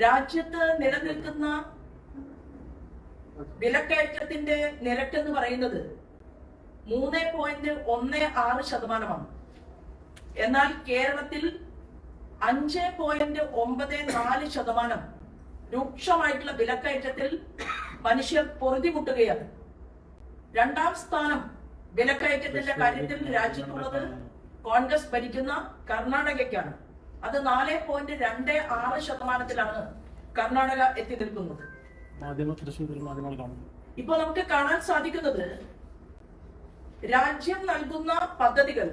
രാജ്യത്ത് നിലനിൽക്കുന്ന വിലക്കയറ്റത്തിന്റെ നിരക്ക് എന്ന് പറയുന്നത് മൂന്ന് പോയിന്റ് ഒന്ന് ആറ് ശതമാനമാണ്. എന്നാൽ കേരളത്തിൽ അഞ്ച് പോയിന്റ് ഒമ്പത് നാല് ശതമാനം രൂക്ഷമായിട്ടുള്ള വിലക്കയറ്റത്തിൽ മനുഷ്യർ പൊറുതിമുട്ടുകയാണ്. രണ്ടാം സ്ഥാനം വിലക്കയറ്റത്തിന്റെ കാര്യത്തിൽ രാജ്യത്തുള്ളത് കോൺഗ്രസ് ഭരിക്കുന്ന കർണാടകയ്ക്കാണ്. അത് നാല് പോയിന്റ് രണ്ട് ആറ് ശതമാനത്തിലാണ് കർണാടക എത്തി നിൽക്കുന്നത്. ഇപ്പോൾ നമുക്ക് കാണാൻ സാധിക്കുന്നത് രാജ്യം നൽകുന്ന പദ്ധതികൾ.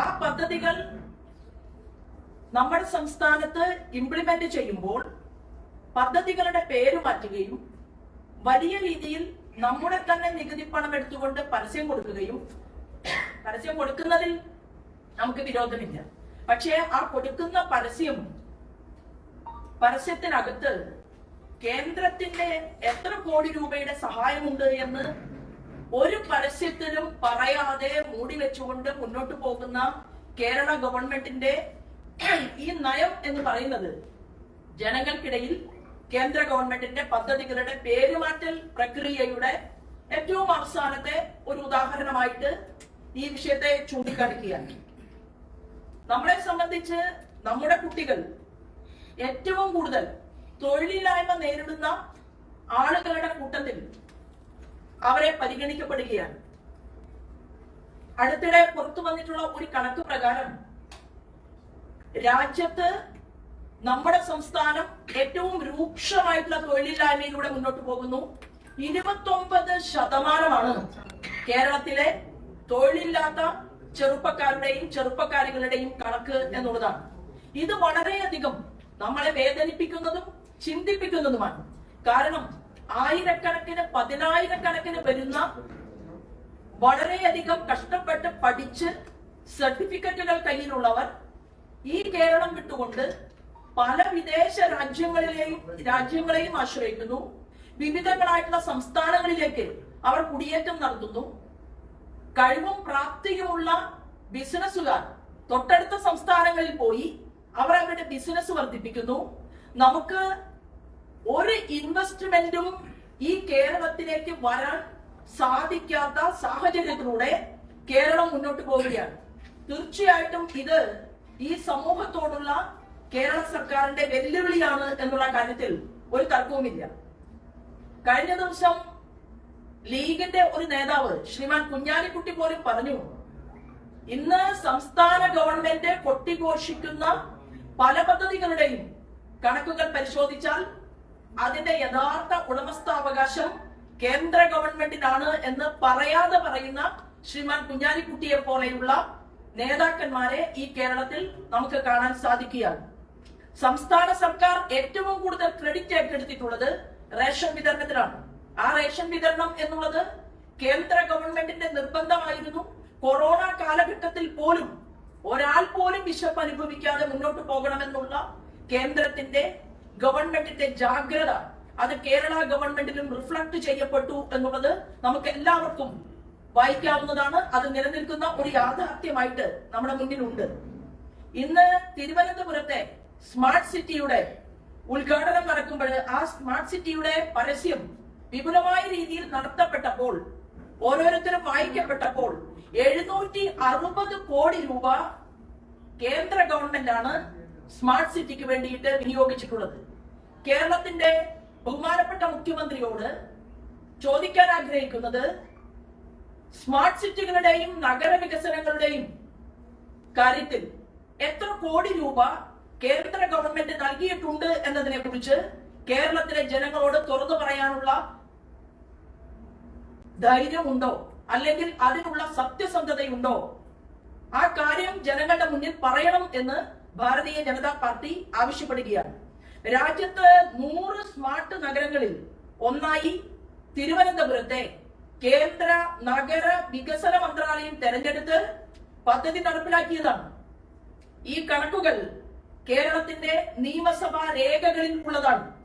ആ പദ്ധതികൾ നമ്മുടെ സംസ്ഥാനത്ത് ഇംപ്ലിമെന്റ് ചെയ്യുമ്പോൾ പദ്ധതികളുടെ പേര് മാറ്റുകയും വലിയ രീതിയിൽ നമ്മുടെ തന്നെ നികുതി പണം എടുത്തുകൊണ്ട് പരസ്യം കൊടുക്കുകയും പരസ്യം കൊടുക്കുന്നതിൽ നമുക്ക് വിരോധമില്ല. പക്ഷേ ആ കൊടുക്കുന്ന പരസ്യം പരസ്യത്തിനകത്ത് കേന്ദ്രത്തിന്റെ എത്ര കോടി രൂപയുടെ സഹായമുണ്ട് എന്ന് ഒരു പരസ്യത്തിലും പറയാതെ മൂടി വെച്ചുകൊണ്ട് മുന്നോട്ട് പോകുന്ന കേരള ഗവൺമെന്റിന്റെ ഈ നയം എന്ന് പറയുന്നത് ജനങ്ങൾക്കിടയിൽ കേന്ദ്ര ഗവൺമെന്റിന്റെ പദ്ധതികളുടെ പേരുമാറ്റൽ പ്രക്രിയയുടെ ഏറ്റവും അവസാനത്തെ ഒരു ഉദാഹരണമായിട്ട് ഈ വിഷയത്തെ ചൂണ്ടിക്കാണിക്കുകയാണ്. നമ്മളെ സംബന്ധിച്ച് നമ്മുടെ കുട്ടികൾ ഏറ്റവും കൂടുതൽ തൊഴിലില്ലായ്മ നേരിടുന്ന ആളുകളുടെ കൂട്ടത്തിൽ അവരെ പരിഗണിക്കപ്പെടുകയാണ്. അടുത്തിടെ പുറത്തു വന്നിട്ടുള്ള ഒരു കണക്ക് പ്രകാരം രാജ്യത്ത് നമ്മുടെ സംസ്ഥാനം ഏറ്റവും രൂക്ഷമായിട്ടുള്ള തൊഴിലില്ലായ്മയിലൂടെ മുന്നോട്ട് പോകുന്നു. ഇരുപത്തൊമ്പത് ശതമാനമാണ് കേരളത്തിലെ തൊഴിലില്ലാത്ത ചെറുപ്പക്കാരുടെയും ചെറുപ്പക്കാരികളുടെയും കണക്ക് എന്നുള്ളതാണ്. ഇത് വളരെയധികം നമ്മളെ വേദനിപ്പിക്കുന്നതും ചിന്തിപ്പിക്കുന്നതുമാണ്. കാരണം ആയിരക്കണക്കിന് പതിനായിരക്കണക്കിന് വരുന്ന വളരെയധികം കഷ്ടപ്പെട്ട് പഠിച്ച് സർട്ടിഫിക്കറ്റുകൾ കയ്യിലുള്ളവർ ഈ കേരളം വിട്ടുകൊണ്ട് പല വിദേശ രാജ്യങ്ങളിലെയും രാജ്യങ്ങളെയും ആശ്രയിക്കുന്നു. വിവിധങ്ങളായിട്ടുള്ള സംസ്ഥാനങ്ങളിലേക്ക് അവർ കുടിയേറ്റം നടത്തുന്നു. കഴിവും പ്രാപ്തിയുമുള്ള ബിസിനസ്സുകാർ തൊട്ടടുത്ത സംസ്ഥാനങ്ങളിൽ പോയി അവർ അവരുടെ ബിസിനസ് വർദ്ധിപ്പിക്കുന്നു. നമുക്ക് ഒരു ഇൻവെസ്റ്റ്മെന്റും ഈ കേരളത്തിലേക്ക് വരാൻ സാധിക്കാത്ത സാഹചര്യത്തിലൂടെ കേരളം മുന്നോട്ട് പോവുകയാണ്. തീർച്ചയായിട്ടും ഇത് ഈ സമൂഹത്തോടുള്ള കേരള സർക്കാരിന്റെ വെല്ലുവിളിയാണ് എന്നുള്ള കാര്യത്തിൽ ഒരു തർക്കവുമില്ല. കഴിഞ്ഞ ദിവസം ലീഗിന്റെ ഒരു നേതാവ് ശ്രീമാൻ കുഞ്ഞാലിക്കുട്ടി പോലും പറഞ്ഞു ഇന്ന് സംസ്ഥാന ഗവൺമെന്റ് കൊട്ടിഘോഷിക്കുന്ന പല പദ്ധതികളുടെയും കണക്കുകൾ പരിശോധിച്ചാൽ അതിന്റെ യഥാർത്ഥ ഉടമസ്ഥാവകാശം കേന്ദ്ര ഗവൺമെന്റിനാണ് എന്ന് പറയാതെ പറയുന്ന ശ്രീമാൻ കുഞ്ഞാലിക്കുട്ടിയെ പോലെയുള്ള നേതാക്കന്മാരെ ഈ കേരളത്തിൽ നമുക്ക് കാണാൻ സാധിക്കുകയാണ്. സംസ്ഥാന സർക്കാർ ഏറ്റവും കൂടുതൽ ക്രെഡിറ്റ് ഏറ്റെടുത്തിട്ടുള്ളത് റേഷൻ വിതരണത്തിലാണ്. ആ റേഷൻ വിതരണം എന്നുള്ളത് കേന്ദ്ര ഗവൺമെന്റിന്റെ നിർബന്ധമായിരുന്നു. കൊറോണ കാലഘട്ടത്തിൽ പോലും ഒരാൾ പോലും വിശപ്പ് അനുഭവിക്കാതെ മുന്നോട്ട് പോകണമെന്നുള്ള കേന്ദ്രത്തിന്റെ ഗവൺമെന്റിന്റെ ജാഗ്രത അത് കേരള ഗവൺമെന്റിലും റിഫ്ലക്ട് ചെയ്യപ്പെട്ടു എന്നുള്ളത് നമുക്ക് എല്ലാവർക്കും വായിക്കാവുന്നതാണ്. അത് നിലനിൽക്കുന്ന ഒരു യാഥാർത്ഥ്യമായിട്ട് നമ്മുടെ മുന്നിലുണ്ട്. ഇന്ന് തിരുവനന്തപുരത്തെ സ്മാർട്ട് സിറ്റിയുടെ ഉദ്ഘാടനം നടക്കുമ്പോൾ ആ സ്മാർട്ട് സിറ്റിയുടെ പരസ്യം വിപുലമായ രീതിയിൽ നടത്തപ്പെട്ടപ്പോൾ ഓരോരുത്തരും വായിക്കപ്പെട്ടപ്പോൾ എഴുന്നൂറ്റി അറുപത് കോടി രൂപ കേന്ദ്ര ഗവൺമെന്റാണ് സ്മാർട്ട് സിറ്റിക്ക് വേണ്ടിയിട്ട് വിനിയോഗിച്ചിട്ടുള്ളത്. കേരളത്തിന്റെ ബഹുമാനപ്പെട്ട മുഖ്യമന്ത്രിയോട് ചോദിക്കാൻ ആഗ്രഹിക്കുന്നത് സ്മാർട്ട് സിറ്റികളുടെയും നഗര വികസനങ്ങളുടെയും കാര്യത്തിൽ എത്ര കോടി രൂപ കേന്ദ്ര ഗവൺമെന്റ് നൽകിയിട്ടുണ്ട് എന്നതിനെ കുറിച്ച് കേരളത്തിലെ ജനങ്ങളോട് തുറന്നു പറയാനുള്ള ധൈര്യമുണ്ടോ? അല്ലെങ്കിൽ അതിനുള്ള സത്യസന്ധതയുണ്ടോ? ആ കാര്യം ജനങ്ങളുടെ മുന്നിൽ പറയണം എന്ന് ഭാരതീയ ജനതാ പാർട്ടി ആവശ്യപ്പെടുകയാണ്. രാജ്യത്ത് നൂറ് സ്മാർട്ട് നഗരങ്ങളിൽ ഒന്നായി തിരുവനന്തപുരത്തെ കേന്ദ്ര നഗര വികസന മന്ത്രാലയം തെരഞ്ഞെടുത്ത് പദ്ധതി നടപ്പിലാക്കിയതാണ്. ഈ കണക്കുകൾ കേരളത്തിന്റെ നിയമസഭാ രേഖകളിൽ ഉള്ളതാണ്.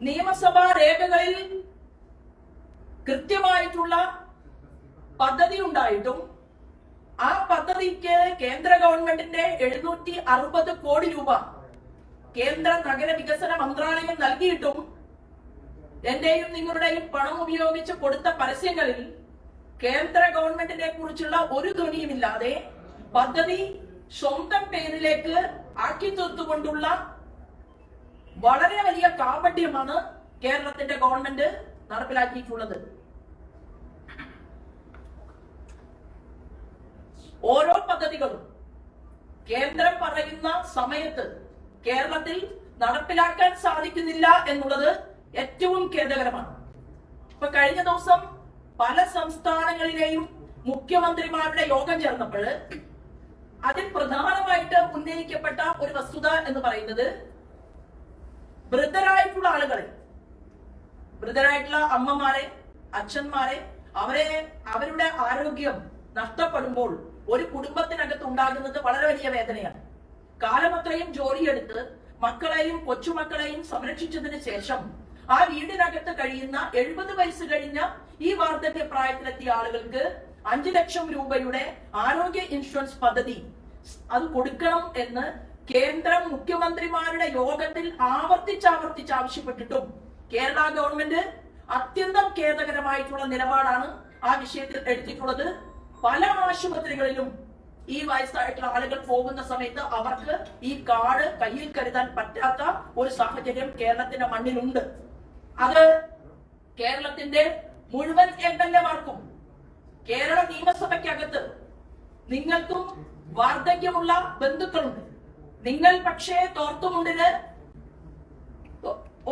നിയമസഭാ രേഖകളിൽ കൃത്യമായിട്ടുള്ള പദ്ധതി ഉണ്ടായിട്ടും ആ പദ്ധതിക്ക് കേന്ദ്ര ഗവൺമെന്റിന്റെ എഴുന്നൂറ്റി അറുപത് കോടി രൂപ കേന്ദ്ര നഗര വികസന മന്ത്രാലയം നൽകിയിട്ടും എന്റെയും നിങ്ങളുടെയും പണം ഉപയോഗിച്ച് കൊടുത്ത പരസ്യങ്ങളിൽ കേന്ദ്ര ഗവൺമെന്റിനെ കുറിച്ചുള്ള ഒരു ധ്വനിയുമില്ലാതെ പദ്ധതി സ്വന്തം പേരിലേക്ക് ആക്കി തീർത്തുകൊണ്ടുള്ള വളരെ വലിയ കാപട്യമാണ് കേരളത്തിന്റെ ഗവൺമെന്റ് നടപ്പിലാക്കിയിട്ടുള്ളത്. ഓരോ പദ്ധതികളും കേന്ദ്രം പറയുന്ന സമയത്ത് കേരളത്തിൽ നടപ്പിലാക്കാൻ സാധിക്കുന്നില്ല എന്നുള്ളത് ഏറ്റവും ഖേദകരമാണ്. ഇപ്പൊ കഴിഞ്ഞ ദിവസം പല സംസ്ഥാനങ്ങളിലെയും മുഖ്യമന്ത്രിമാരുടെ യോഗം ചേർന്നപ്പോൾ അതിൽ പ്രധാനമായിട്ട് ഉന്നയിക്കപ്പെട്ട ഒരു വസ്തുത എന്ന് പറയുന്നത് വൃദ്ധരായിട്ടുള്ള ആളുകളെ വൃദ്ധരായിട്ടുള്ള അമ്മമാരെ അച്ഛന്മാരെ അവരെ അവരുടെ ആരോഗ്യം നഷ്ടപ്പെടുമ്പോൾ ഒരു കുടുംബത്തിനകത്ത് ഉണ്ടാകുന്നത് വളരെ വലിയ വേദനയാണ്. കാലമത്രയും ജോലിയെടുത്ത് മക്കളെയും കൊച്ചുമക്കളെയും സംരക്ഷിച്ചതിന് ശേഷം ആ വീടിനകത്ത് കഴിയുന്ന എഴുപത് വയസ്സ് കഴിഞ്ഞ ഈ വാർദ്ധക്യ പ്രായത്തിലെത്തിയ ആളുകൾക്ക് അഞ്ചു ലക്ഷം രൂപയുടെ ആരോഗ്യ ഇൻഷുറൻസ് പദ്ധതി അത് കൊടുക്കണം എന്ന് കേന്ദ്രം മുഖ്യമന്ത്രിമാരുടെ യോഗത്തിൽ ആവർത്തിച്ചാവർത്തിച്ച് ആവശ്യപ്പെട്ടിട്ടും കേരള ഗവൺമെന്റ് അത്യന്തം ഖേദകരമായിട്ടുള്ള നിലപാടാണ് ആ വിഷയത്തിൽ എടുത്തിട്ടുള്ളത്. പല ആശുപത്രികളിലും ഈ വയസ്സായിട്ടുള്ള ആളുകൾ പോകുന്ന സമയത്ത് അവർക്ക് ഈ കാർഡ് കയ്യിൽ കരുതാൻ പറ്റാത്ത ഒരു സാഹചര്യം കേരളത്തിന്റെ മണ്ണിലുണ്ട്. അത് കേരളത്തിന്റെ മുഴുവൻ എം എൽ എമാർക്കും കേരള നിയമസഭയ്ക്കകത്ത് നിങ്ങൾക്കും വാർദ്ധക്യമുള്ള ബന്ധുക്കളുണ്ട്. നിങ്ങൾ പക്ഷേ തോർത്തുമുണ്ടിന്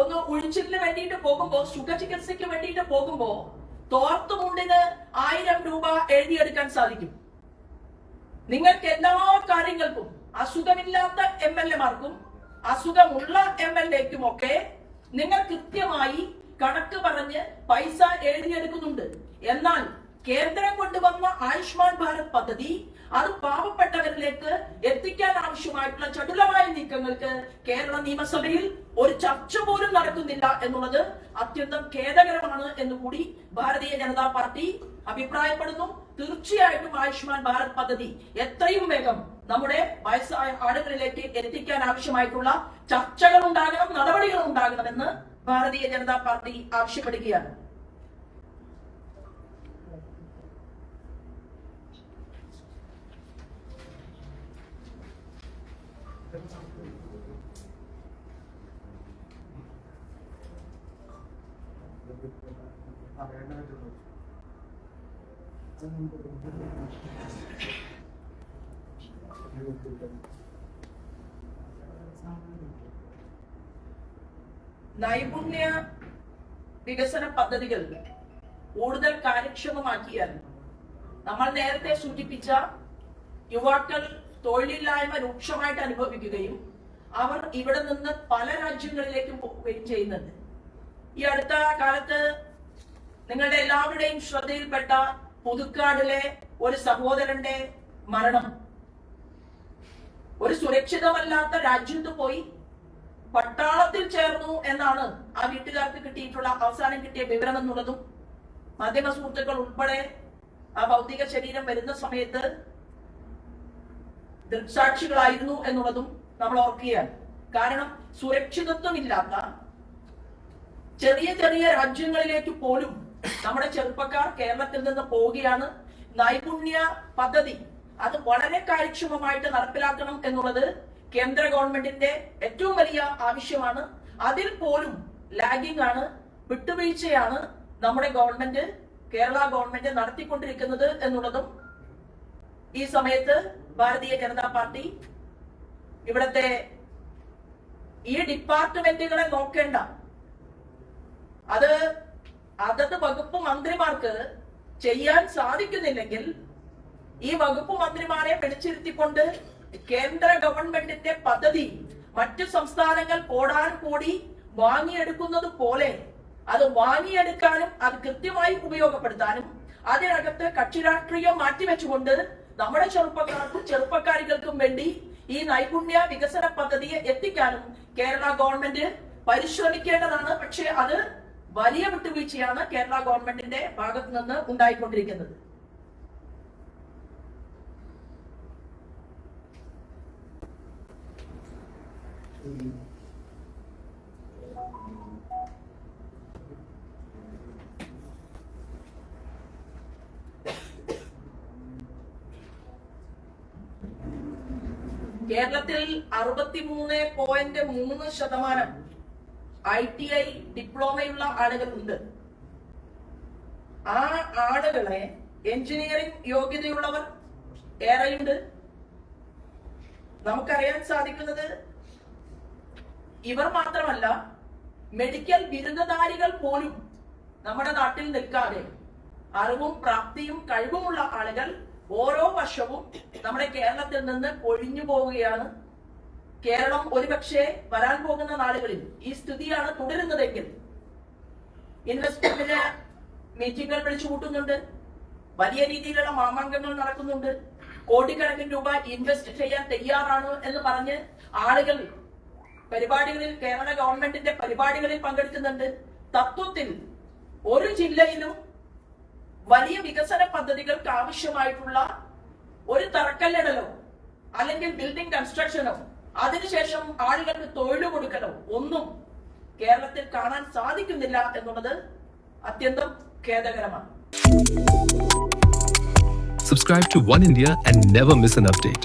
ഒന്ന് ഒഴിച്ചിലിന് വേണ്ടിയിട്ട് പോകുമ്പോ സുഖ ചികിത്സയ്ക്ക് വേണ്ടിയിട്ട് പോകുമ്പോ തോർത്തുമുണ്ടിന് ആയിരം രൂപ എഴുതിയെടുക്കാൻ സാധിക്കും. നിങ്ങൾക്ക് എല്ലാ കാര്യങ്ങൾക്കും അസുഖമില്ലാത്ത എം എൽ എമാർക്കും അസുഖമുള്ള എം എൽ എക്കും ഒക്കെ നിങ്ങൾ കൃത്യമായി കണക്ക് പറഞ്ഞ് പൈസ എഴുതിയെടുക്കുന്നുണ്ട്. എന്നാൽ കേന്ദ്രം കൊണ്ടുവന്ന ആയുഷ്മാൻ ഭാരത് പദ്ധതി അത് പാവപ്പെട്ടവരിലേക്ക് എത്തിക്കാൻ ആവശ്യമായിട്ടുള്ള ചടുലമായ നീക്കങ്ങൾക്ക് കേരള നിയമസഭയിൽ ഒരു ചർച്ച പോലും നടക്കുന്നില്ല എന്നുള്ളത് അത്യന്തം ഖേദകരമാണ് എന്ന് കൂടി ഭാരതീയ ജനതാ പാർട്ടി അഭിപ്രായപ്പെടുന്നു. തീർച്ചയായിട്ടും ആയുഷ്മാൻ ഭാരത് പദ്ധതി എത്രയും വേഗം നമ്മുടെ വയസ്സായ ആളുകളിലേക്ക് എത്തിക്കാൻ ആവശ്യമായിട്ടുള്ള ചർച്ചകൾ ഉണ്ടാകണം നടപടികൾ ഉണ്ടാകണമെന്ന് ഭാരതീയ ജനതാ പാർട്ടി ആവശ്യപ്പെടുകയാണ്. നൈപുണ്യ വികസന പദ്ധതികൾ കൂടുതൽ കാര്യക്ഷമമാക്കിയാൽ നമ്മൾ നേരത്തെ സൂചിപ്പിച്ച യുവാക്കൾ തൊഴിലില്ലായ്മ രൂക്ഷമായിട്ട് അനുഭവിക്കുകയും അവർ ഇവിടെ നിന്ന് പല രാജ്യങ്ങളിലേക്കും പോവുകയും ചെയ്യുന്നുണ്ട്. ഈ അടുത്ത കാലത്ത് നിങ്ങളുടെ എല്ലാവരുടെയും ശ്രദ്ധയിൽപ്പെട്ട പുതുക്കാടിലെ ഒരു സഹോദരന്റെ മരണം. ഒരു സുരക്ഷിതമല്ലാത്ത രാജ്യത്ത് പോയി പട്ടാളത്തിൽ ചേർന്നു എന്നാണ് ആ വീട്ടുകാർക്ക് കിട്ടിയിട്ടുള്ള അവസാനം കിട്ടിയ വിവരം എന്നുള്ളതും മാധ്യമ സുഹൃത്തുക്കൾ ഉൾപ്പെടെ ആ ഭൗതിക ശരീരം വരുന്ന സമയത്ത് ദൃക്സാക്ഷികളായിരുന്നു എന്നുള്ളതും നമ്മൾ ഓർക്കുകയാണ്. കാരണം സുരക്ഷിതത്വമില്ലാത്ത ചെറിയ ചെറിയ രാജ്യങ്ങളിലേക്ക് പോലും നമ്മുടെ ചെറുപ്പക്കാർ കേരളത്തിൽ നിന്ന് പോവുകയാണ്. നൈപുണ്യ പദ്ധതി അത് വളരെ കാര്യക്ഷമമായിട്ട് നടപ്പിലാക്കണം എന്നുള്ളത് കേന്ദ്ര ഗവൺമെന്റിന്റെ ഏറ്റവും വലിയ ആവശ്യമാണ്. അതിൽ പോലും ലാഗിംഗ് ആണ് വിട്ടുവീഴ്ചയാണ് നമ്മുടെ ഗവൺമെന്റ് കേരള ഗവൺമെന്റ് നടത്തിക്കൊണ്ടിരിക്കുന്നത് എന്നുള്ളതും ഈ സമയത്ത് ഭാരതീയ ജനതാ പാർട്ടി ഇവിടത്തെ ഈ ഡിപ്പാർട്ട്മെന്റുകളെ നോക്കേണ്ട. അത് അതത് വകുപ്പ് മന്ത്രിമാർക്ക് ചെയ്യാൻ സാധിക്കുന്നില്ലെങ്കിൽ ഈ വകുപ്പ് മന്ത്രിമാരെ പിടിച്ചിരുത്തിക്കൊണ്ട് കേന്ദ്ര ഗവൺമെന്റിന്റെ പദ്ധതി മറ്റു സംസ്ഥാനങ്ങൾ ഓടാൻ കൂടി വാങ്ങിയെടുക്കുന്നത് പോലെ അത് വാങ്ങിയെടുക്കാനും അത് കൃത്യമായി ഉപയോഗപ്പെടുത്താനും അതിനകത്ത് കക്ഷി രാഷ്ട്രീയം മാറ്റിവെച്ചുകൊണ്ട് നമ്മുടെ ചെറുപ്പക്കാർക്കും ചെറുപ്പക്കാരികൾക്കും വേണ്ടി ഈ നൈപുണ്യ വികസന പദ്ധതിയെ എത്തിക്കാനും കേരള ഗവൺമെന്റ് പരിശ്രമിക്കേണ്ടതാണ്. പക്ഷെ അത് വലിയ വിട്ടുവീഴ്ചയാണ് കേരള ഗവൺമെന്റിന്റെ ഭാഗത്ത് നിന്ന് ഉണ്ടായിക്കൊണ്ടിരിക്കുന്നത്. കേരളത്തിൽ അറുപത്തിമൂന്ന് പോയിന്റ് മൂന്ന് ശതമാനം ഐ ടി ഐ ഡിപ്ലോമയുള്ള ആളുകളുണ്ട്. ആ ആളുകളെ എഞ്ചിനീയറിംഗ് യോഗ്യതയുള്ളവർ ഏറെയുണ്ട്. നമുക്കറിയാൻ സാധിക്കുന്നത് ഇവർ മാത്രമല്ല മെഡിക്കൽ ബിരുദധാരികൾ പോലും നമ്മുടെ നാട്ടിൽ നിൽക്കാതെ അറിവും പ്രാപ്തിയും കഴിവുമുള്ള ആളുകൾ ഓരോ വർഷവും നമ്മുടെ കേരളത്തിൽ നിന്ന് ഒഴിഞ്ഞു പോവുകയാണ് കേരളം ഒരുപക്ഷെ വരാൻ പോകുന്ന നാളുകളിൽ ഈ സ്ഥിതിയാണ് തുടരുന്നതെങ്കിൽ ഇൻവെസ്റ്റ്മെന്റിന് മീറ്റിംഗുകൾ വിളിച്ചു കൂട്ടുന്നുണ്ട്. വലിയ രീതിയിലുള്ള മാമാങ്കങ്ങൾ നടക്കുന്നുണ്ട്. കോടിക്കണക്കിന് രൂപ ഇൻവെസ്റ്റ് ചെയ്യാൻ തയ്യാറാണ് എന്ന് പറഞ്ഞ് ആളുകൾ പരിപാടികളിൽ കേരള ഗവൺമെന്റിന്റെ പരിപാടികളിൽ പങ്കെടുക്കുന്നുണ്ട്. തത്വത്തിൽ ഒരു ജില്ലയിലും വലിയ വികസന പദ്ധതികൾക്ക് ആവശ്യമായിട്ടുള്ള ഒരു തറക്കല്ലിടലോ അല്ലെങ്കിൽ ബിൽഡിംഗ് കൺസ്ട്രക്ഷനോ അതിനുശേഷം ആളുകൾക്ക് തൊഴിൽ കൊടുക്കലോ ഒന്നും കേരളത്തിൽ കാണാൻ സാധിക്കുന്നില്ല എന്നുള്ളത് അത്യന്തം ഖേദകരമാണ് Subscribe to One India and never miss an update.